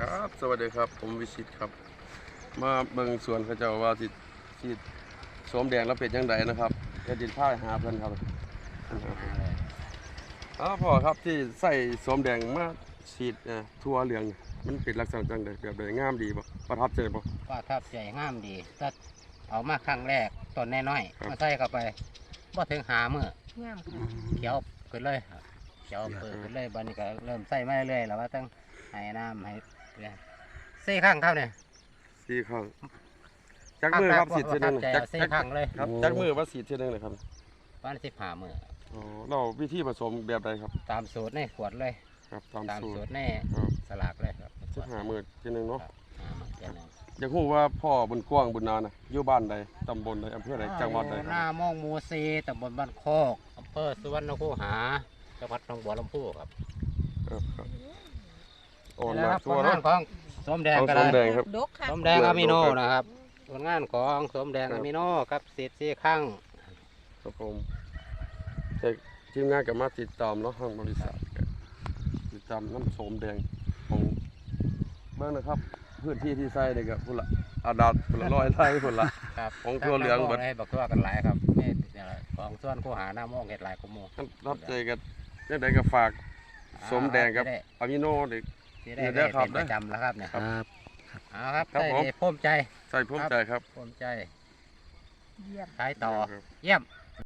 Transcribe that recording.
ครับ สวัสดีครับ ผมวิชิตครับ มาเบิ่งสวนเขาเจ้าว่าสิสิสวมแดงแล้วเป็นยังไงนะครับจะดินผ้าหาเพิ่นครับอ้าวพ่อครับที่ใส่สวมแดงมาฉีดเอ่อทั่วเหลืองนี่มันเป็นลักษณะจังไดแบบใดงามดีบ่ประทับใจบ่ว่าทับใจงามดีถ้าเอามาครั้งแรกต้นน้อยครับๆมาใส่เข้าไปบ่ถึงหามืองามค่ะเขียวขึ้นเลยครับเขียวเปิดขึ้นเลยบัดนี้ก็เริ่มใส่มาเรื่อยๆแล้วว่าต้องให้น้ำให้ เนี่ยสี่ครั้งครับเนี่ย สี่ครั้งจักมือครับฉีดเทื่อนึงใจจักสี่จักครั้งเลย ครับจักมือว่าฉีดเทื่อนึงเลยครับวันสิบห้ามืออ๋อเราวิธีผสมแบบใดครับ ตามสูตรในขวดเลย ครับตามตามสูสูตตรรในครับสลากเลยครับสิบห้ามื้อเทื่อนึงเนาะหามาเจ็ดหนึ่งอยากรู้ว่าพ่อบุญกว้างบุญนานะอยู่บ้านใดตำบลใดอำเภอใดจังหวัดใดอยู่คหน้ารับโมงหมูซีตำบลบ้านโคกอำเภอสุวรรณคูหาจังหวัดหนองบัวลำพูครับครับครับ โอนนี่แหมาละครับทั่วผลงาเนาะนของสมแดงของก็สได้มแดงครับ ดกค่ะสมแดงเลืออะดมิโนลงครับนะครับผลงานของสมแดงครัอะบมิโนกับสีดสีข้างครับผมแต่ทีมงานก็มาติดตามเนาะทางบริษัทก็ติดตามน้ำโสมแดงของเบิ่งนะครับ พื้นที่ที่ใส่นี่ก็พุ่นละอาดาดพุ่นละร้อยไร่พุ่นละ ครับของทั่วเหลืองเบิดได้บักทั่วกันหลายครับนี่เนี่ยของส่วนคูหาหน้าโมงเห็ดหลายกุโมงรับใจกันจังไดก็ฝาก สมแดงครับอะมิโนเด็ก ที่ได้เดี๋ได้ยวครับเป็นประจำแล้วครับเนี่ยครับ เอาครับครับได้ผมดีภูมิใจใส่ภูมิใจครับภูมิใจเยี่ยมขายต่อครับเยี่ยมค